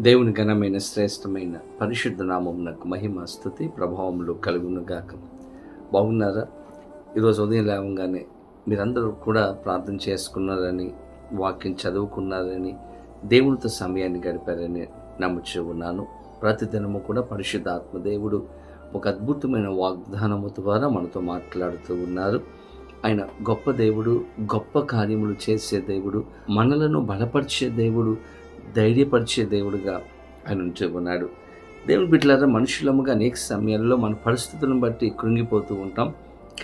దేవుని ఘనమైన శ్రేష్టమైన పరిశుద్ధ నామమునకు మహిమ స్థుతి ప్రభావములు కలుగునుగాక. బాగున్నారా? ఈరోజు ఉదయం లేవగానే మీరందరూ కూడా ప్రార్థన చేసుకున్నారని వాక్యం చదువుకున్నారని దేవునితో సమయాన్ని గడిపారని నమ్ముచూ ఉన్నాను. ప్రతిదినము కూడా పరిశుద్ధ ఆత్మదేవుడు ఒక అద్భుతమైన వాగ్దానము ద్వారా మనతో మాట్లాడుతూ ఉన్నారు. ఆయన గొప్ప దేవుడు గొప్ప కార్యములు చేసే దేవుడు మనలను బలపరిచే దేవుడు ధైర్యపరిచే దేవుడుగా ఆయన ఉంటూ ఉన్నాడు దేవుని బిడ్డలారా మనుషులముగా అనేక సమయాల్లో మన పరిస్థితులను బట్టి కృంగిపోతూ ఉంటాం.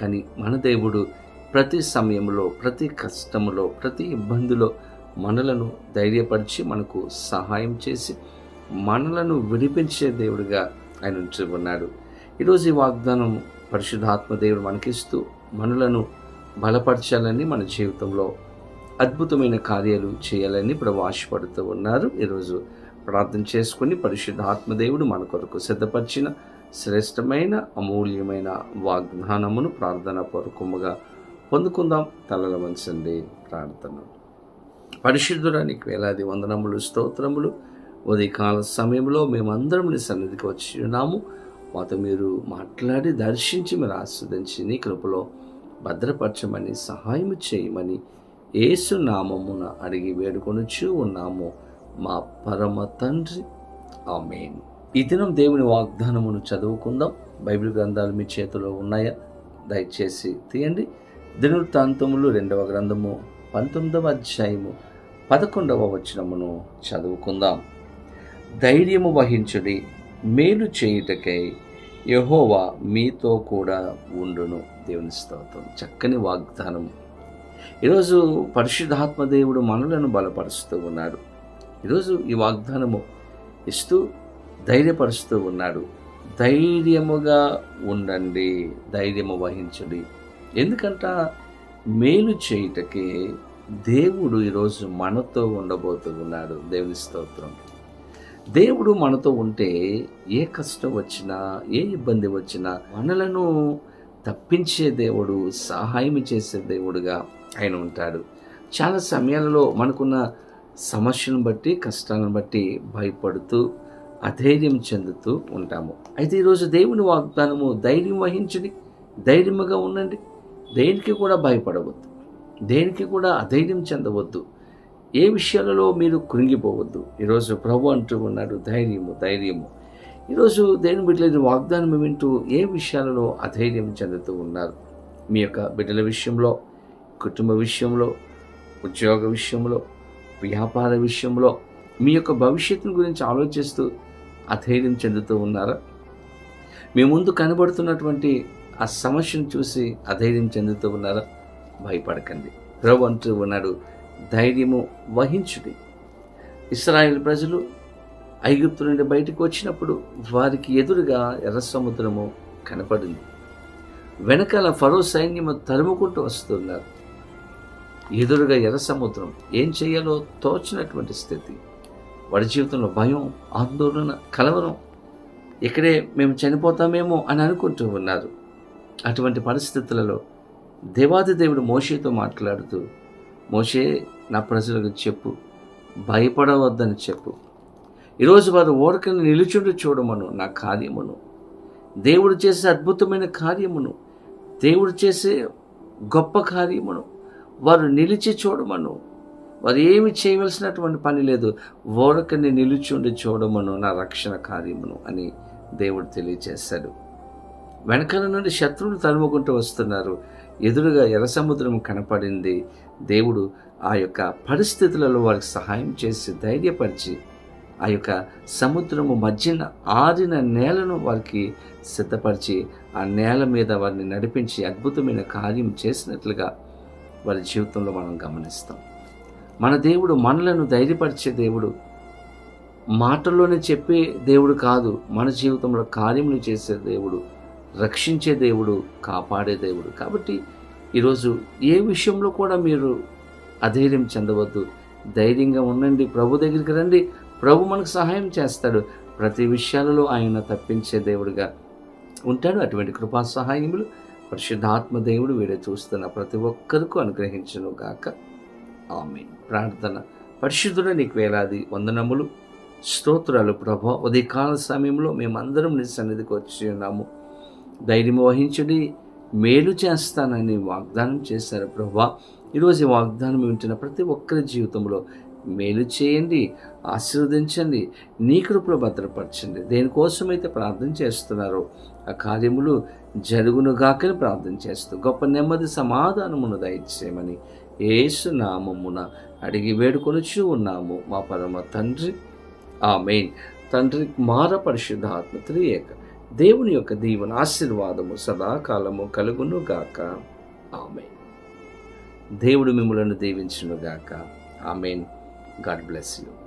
కానీ మన దేవుడు ప్రతి సమయంలో ప్రతి కష్టములో ప్రతి ఇబ్బందిలో మనలను ధైర్యపరిచి మనకు సహాయం చేసి మనలను విడిపించే దేవుడిగా ఆయన ఉంటూ ఉన్నాడు ఈరోజు ఈ వాగ్దానం పరిశుద్ధాత్మ దేవుడు మనకిస్తూ మనలను బలపరచాలని మన జీవితంలో అద్భుతమైన కార్యాలు చేయాలని ప్రభు ఆశపడుతూ ఉన్నారు. ఈరోజు ప్రార్థన చేసుకుని పరిశుద్ధ ఆత్మదేవుడు మన కొరకు సిద్ధపరిచిన శ్రేష్టమైన అమూల్యమైన వాగ్దానమును ప్రార్థన పూర్వకముగా పొందుకుందాం. తలల వంచండి ప్రార్థన. పరిశుద్ధురానికి వేలాది వందనములు స్తోత్రములు. ఉదయకాల సమయంలో మేమందరం నీ సన్నిధికి వచ్చి ఉన్నాము. మాతో మీరు మాట్లాడి దర్శించి మీరు ఆస్వాదించి నీ కృపలో భద్రపరచమని సహాయం చేయమని ఏసు నామమున అడిగి వేడుకొనుచు ఉన్నాము. మా పరమ తండ్రి. ఆమెన్. ఈ దినం దేవుని వాగ్దానమును చదువుకుందాం. బైబిల్ గ్రంథాలు మీ చేతిలో ఉన్నాయా? దయచేసి తీయండి. దినవృత్తాంతములు రెండవ గ్రంథము పంతొమ్మిదవ అధ్యాయము పదకొండవ వచనమును చదువుకుందాం. ధైర్యము వహించుడి మేలు చేయుటకై యహోవా మీతో కూడా ఉండును. దేవుని స్తోత్రం. చక్కని వాగ్దానం ఈరోజు పరిశుద్ధాత్మ దేవుడు మనలను బలపరుస్తూ ఉన్నాడు. ఈరోజు ఈ వాగ్దానము ఇస్తూ ధైర్యపరుస్తూ ఉన్నాడు. ధైర్యముగా ఉండండి ధైర్యము వహించండి. ఎందుకంట మేలు చేయుటకే దేవుడు ఈరోజు మనతో ఉండబోతూ ఉన్నాడు. దేవుని స్తోత్రం. దేవుడు మనతో ఉంటే ఏ కష్టం వచ్చినా ఏ ఇబ్బంది వచ్చినా మనలను తప్పించే దేవుడు సహాయం చేసే దేవుడుగా ఆయన ఉంటాడు. చాలా సమయాలలో మనకున్న సమస్యను బట్టి కష్టాలను బట్టి భయపడుతూ అధైర్యం చెందుతూ ఉంటాము. అయితే ఈరోజు దేవుని వాగ్దానము ధైర్యం వహించండి ధైర్యముగా ఉండండి. దేనికి కూడా భయపడవద్దు. దేనికి కూడా అధైర్యం చెందవద్దు. ఏ విషయాలలో మీరు కృంగిపోవద్దు. ఈరోజు ప్రభు అంటూ ఉన్నాడు ధైర్యము ధైర్యము. ఈరోజు దేని బిడ్డల వాగ్దానం వింటూ ఏ విషయాలలో అధైర్యం చెందుతూ ఉన్నారు? మీ యొక్క బిడ్డల విషయంలో కుటుంబ విషయంలో ఉద్యోగ విషయంలో వ్యాపార విషయంలో మీ యొక్క భవిష్యత్తును గురించి ఆలోచిస్తూ అధైర్యం చెందుతూ ఉన్నారా? మీ ముందు కనబడుతున్నటువంటి ఆ సమస్యను చూసి అధైర్యం చెందుతూ ఉన్నారా? భయపడకండి. ప్రభు అంటూ ఉన్నాడు ధైర్యము వహించుడి. ఇస్రాయేల్ ప్రజలు ఐగుప్తు నుండి బయటకు వచ్చినప్పుడు వారికి ఎదురుగా ఎర్ర సముద్రము కనపడింది. వెనకాల ఫరో సైన్యము తరుముకుంటూ వస్తున్నారు. ఎదురుగా ఎర్ర సముద్రం ఏం చేయాలో తోచినటువంటి స్థితి. వాడి జీవితంలో భయం ఆందోళన కలవరం. ఇక్కడే మేము చనిపోతామేమో అని అనుకుంటూ ఉన్నారు. అటువంటి పరిస్థితులలో దేవాది దేవుడు మోషేతో మాట్లాడుతూ మోషే నా ప్రజలకు చెప్పు భయపడవద్దని చెప్పు. ఈరోజు వారు ఓడకని నిలుచుండి చూడమను నా కార్యమును. దేవుడు చేసే అద్భుతమైన కార్యమును దేవుడు చేసే గొప్ప కార్యమును వారు నిలిచి చూడమను. వారు ఏమి చేయవలసినటువంటి పని లేదు ఓరకని నిలుచుండి చూడమను నా రక్షణ కార్యమును అని దేవుడు తెలియజేశాడు వెనకాల నుండి శత్రువులు తలుముకుంటూ వస్తున్నారు. ఎదురుగా ఎర్ర సముద్రం కనపడింది. దేవుడు ఆ యొక్క పరిస్థితులలో వారికి సహాయం చేసి ధైర్యపరిచి ఆ యొక్క సముద్రము మధ్యన ఆరిన నేలను వారికి సిద్ధపరిచి ఆ నేల మీద వారిని నడిపించి అద్భుతమైన కార్యం చేసినట్లుగా వారి జీవితంలో మనం గమనిస్తాం. మన దేవుడు మనలను ధైర్యపరిచే దేవుడు మాటల్లోనే చెప్పే దేవుడు కాదు మన జీవితంలో కార్యములు చేసే దేవుడు రక్షించే దేవుడు కాపాడే దేవుడు. కాబట్టి ఈరోజు ఏ విషయంలో కూడా మీరు అధైర్యం చెందవద్దు. ధైర్యంగా ఉండండి ప్రభు దగ్గరికి రండి ప్రభు మనకు సహాయం చేస్తాడు. ప్రతి విషయాలలో ఆయన తప్పించే దేవుడిగా ఉంటాడు. అటువంటి కృపా సహాయములు పరిశుద్ధాత్మ దేవుడు వీడే చూస్తున్న ప్రతి ఒక్కరికూ అనుగ్రహించను గాక. ఆమె ప్రార్థన. పరిశుద్ధుడ నీకు వేలాది వందనములు స్తోత్రాలు ప్రభా. ఉదయకాల సమయంలో మేమందరం నీ సన్నిధికి వచ్చి ఉన్నాము. ధైర్యం వహించుడి మేలు చేస్తానని వాగ్దానం చేశారు ప్రభా. ఈరోజు వాగ్దానం వింటున్న ప్రతి ఒక్కరి జీవితంలో మేలు చేయండి ఆశీర్వదించండి నీ కృపలో భద్రపరచండి. దేనికోసమైతే ప్రార్థన చేస్తున్నారో ఆ కార్యములు జరుగునుగాకని ప్రార్థన చేస్తూ గొప్ప నెమ్మది సమాధానమును దయచేయమని ఏసు నామమున అడిగి వేడుకొనుచు ఉన్నాము. మా పరమ తండ్రి ఆ మెయిన్ తండ్రి కుమార పరిశుద్ధాత్మ త్రియేక. దేవుని యొక్క దీవెన ఆశీర్వాదము సదాకాలము కలుగును గాక. ఆమె దేవుడు మిమ్మలను దీవించునుగాక ఆమెన్. God bless you.